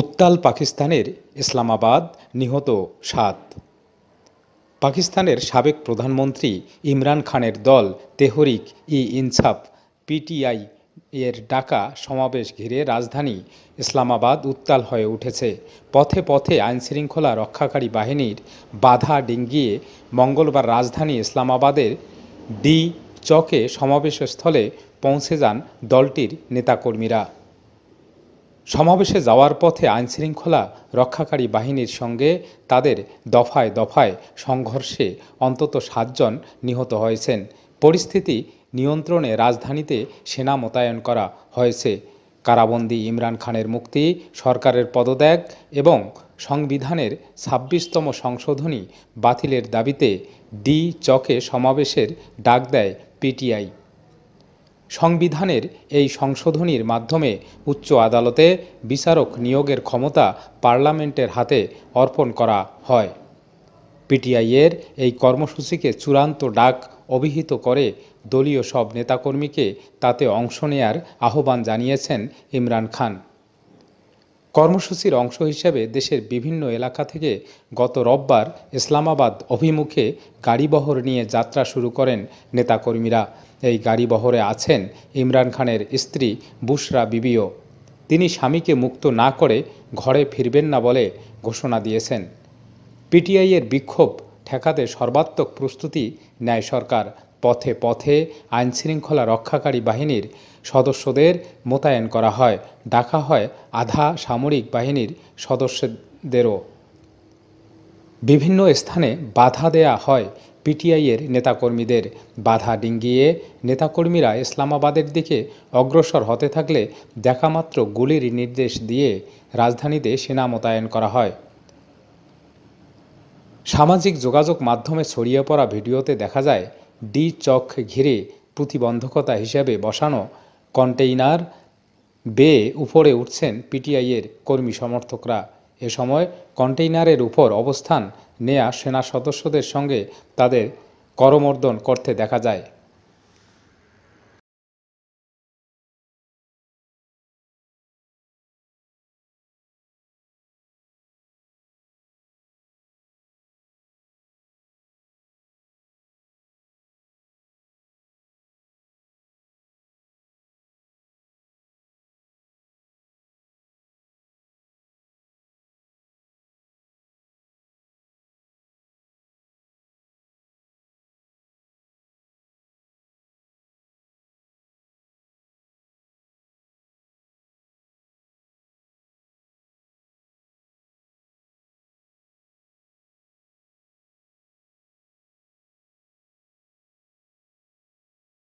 উত্তাল পাকিস্তানের ইসলামাবাদ নিহত সাত। পাকিস্তানের সাবেক প্রধানমন্ত্রী ইমরান খানের দল তেহরিক ই ইনসাফ, পিটিআই এর ডাকা সমাবেশ ঘিরে রাজধানী ইসলামাবাদ উত্তাল হয়ে উঠেছে। পথে পথে আইনশৃঙ্খলা রক্ষাকারী বাহিনীর বাধা ডিঙ্গিয়ে মঙ্গলবার রাজধানী ইসলামাবাদের ডি চকে সমাবেশস্থলে পৌঁছে যান দলটির নেতাকর্মীরা। সমাবেশে যাওয়ার পথে আইনশৃঙ্খলা রক্ষাকারী বাহিনীর সঙ্গে তাদের দফায় দফায় সংঘর্ষে অন্তত সাতজন নিহত হয়েছেন। পরিস্থিতি নিয়ন্ত্রণে রাজধানীতে সেনা মোতায়েন করা হয়েছে। কারাবন্দী ইমরান খানের মুক্তি, সরকারের পদত্যাগ এবং সংবিধানের ছাব্বিশতম সংশোধনী বাতিলের দাবিতে ডি চকে সমাবেশের ডাক দেয় পিটিআই। সংবিধানের এই সংশোধনীর মাধ্যমে উচ্চ আদালতে বিচারক নিয়োগের ক্ষমতা পার্লামেন্টের হাতে অর্পণ করা হয়। পিটিআইয়ের এই কর্মসূচিকে চূড়ান্ত ডাক অভিহিত করে দলীয় সব নেতাকর্মীকে তাতে অংশ নেয়ার আহ্বান জানিয়েছেন ইমরান খান। কর্মসূচির অংশ হিসেবে দেশের বিভিন্ন এলাকা থেকে গত রোববার ইসলামাবাদ অভিমুখে গাড়িবহর নিয়ে যাত্রা শুরু করেন নেতাকর্মীরা। এই গাড়িবহরে আছেন ইমরান খানের স্ত্রী বুশরা বিবিও। তিনি স্বামীকে মুক্ত না করে ঘরে ফিরবেন না বলে ঘোষণা দিয়েছেন। পিটিআইয়ের বিক্ষোভ ঠেকাতে সর্বাত্মক প্রস্তুতি নেয় সরকার। পথে পথে আইনশৃঙ্খলা রক্ষাকারী বাহিনীর সদস্যদের মোতায়েন করা হয়। ডাকা হয় আধা সামরিক বাহিনীর সদস্যদেরও। বিভিন্ন স্থানে বাধা দেয়া হয় পিটিআইয়ের নেতাকর্মীদের। বাধা ডিঙ্গিয়ে নেতাকর্মীরা ইসলামাবাদের দিকে অগ্রসর হতে থাকলে দেখামাত্র গুলির নির্দেশ দিয়ে রাজধানীতে সেনা মোতায়েন করা হয়। সামাজিক যোগাযোগ মাধ্যমে ছড়িয়ে পড়া ভিডিওতে দেখা যায় ডি চক ঘিরে প্রতিবন্ধকতা হিসেবে বসানো কন্টেইনার বেয়ে উপরে উঠছেন পিটিআইয়ের কর্মী সমর্থকরা। এ সময় কন্টেইনারের উপর অবস্থান নেয়া সেনা সদস্যদের সঙ্গে তাদের করমর্দন করতে দেখা যায়।